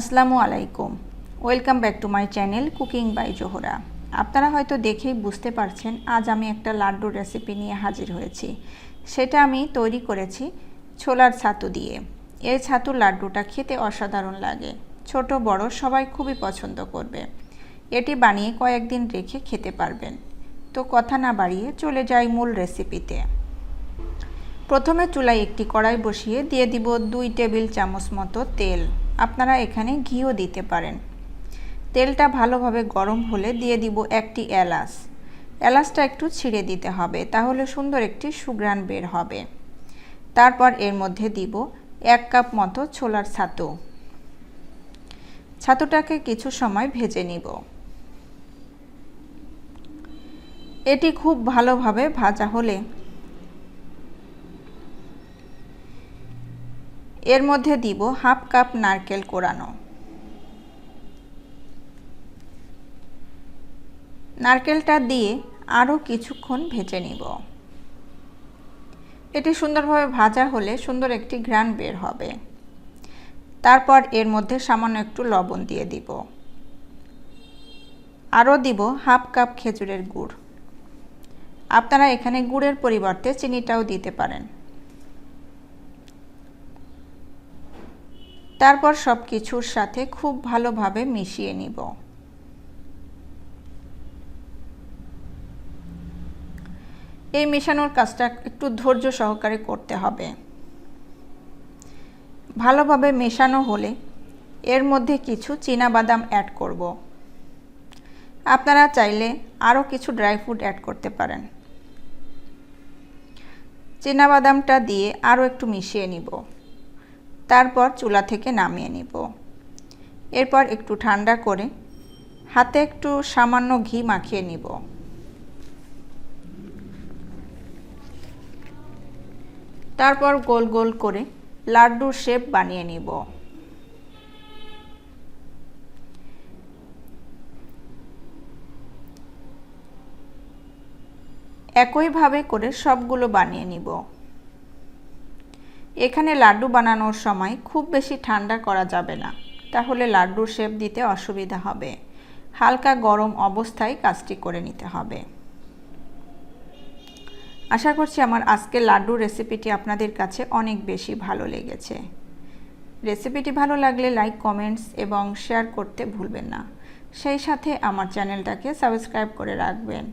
আসসালামু আলাইকুম। Welcome back to my channel cooking by Zohra আপনারা হয়তো দেখেই বুঝতে পারছেন, আজ আমি একটা লাড্ডুর রেসিপি নিয়ে হাজির হয়েছি। সেটা আমি তৈরি করেছি ছোলার ছাতু দিয়ে। এই ছাতুর লাড্ডুটা খেতে অসাধারণ লাগে। ছোট, বড়, সবাই খুবই পছন্দ করবে। এটি বানিয়ে কয়েকদিন রেখে খেতে পারবেন। তো কথা না বাড়িয়ে চলে যাই মূল রেসিপিতে প্রথমে চুলায় একটি কড়াই বসিয়ে দিয়ে দিব দুই টেবিল চামচ মতো তেল। আপনারা এখানে ঘিও দিতে পারেন। তেলটা ভালোভাবে গরম হলে দিয়ে দিব একটি এলাচ। এলাচটা একটু ছিঁড়ে দিতে হবে, তাহলে সুন্দর একটি সুগ্রান বের হবে। তারপর এর মধ্যে দিব এক কাপ মতো ছোলার ছাতু। ছাতুটাকে কিছু সময় ভেজে নিব। এটি খুব ভালোভাবে ভাজা হলে এর মধ্যে দিব হাফ কাপ নারকেল কোরানো। নারকেলটা দিয়ে আরও কিছুক্ষণ ভেজে নিব। এটি সুন্দরভাবে ভাজা হলে সুন্দর একটি ঘ্রাণ বের হবে। তারপর এর মধ্যে সামান্য একটু লবণ দিয়ে দিব। আরও দিব হাফ কাপ খেজুরের গুড়। আপনারা এখানে গুড়ের পরিবর্তে চিনিটাও দিতে পারেন। তারপর সব কিছুর সাথে খুব ভালোভাবে মিশিয়ে নিব। এই মেশানোর কাজটা একটু ধৈর্য সহকারে করতে হবে। ভালোভাবে মেশানো হলে এর মধ্যে কিছু বাদাম অ্যাড করব। আপনারা চাইলে আরও কিছু ড্রাই ফ্রুট অ্যাড করতে পারেন। বাদামটা দিয়ে আরও একটু মিশিয়ে নিব। তারপর চুলা থেকে নামিয়ে নিব। এরপর একটু ঠান্ডা করে হাতে একটু সামান্য ঘি মাখিয়ে নিব। তারপর গোল গোল করে লাড্ডুর শেপ বানিয়ে নিব। একইভাবে করে সবগুলো বানিয়ে নিব। এখানে লাড্ডু বানানোর সময় খুব বেশি ঠান্ডা করা যাবে না। তাহলে লাড্ডুর শেপ দিতে অসুবিধা হবে। হালকা গরম অবস্থায় কাজটি করে নিতে হবে। আশা করছি আমার আজকের লাড্ডুর রেসিপিটি আপনাদের কাছে অনেক বেশি ভালো লেগেছে। রেসিপিটি ভালো লাগলে লাইক, কমেন্টস এবং শেয়ার করতে ভুলবেন না। সেই সাথে আমার চ্যানেলটাকে সাবস্ক্রাইব করে রাখবেন।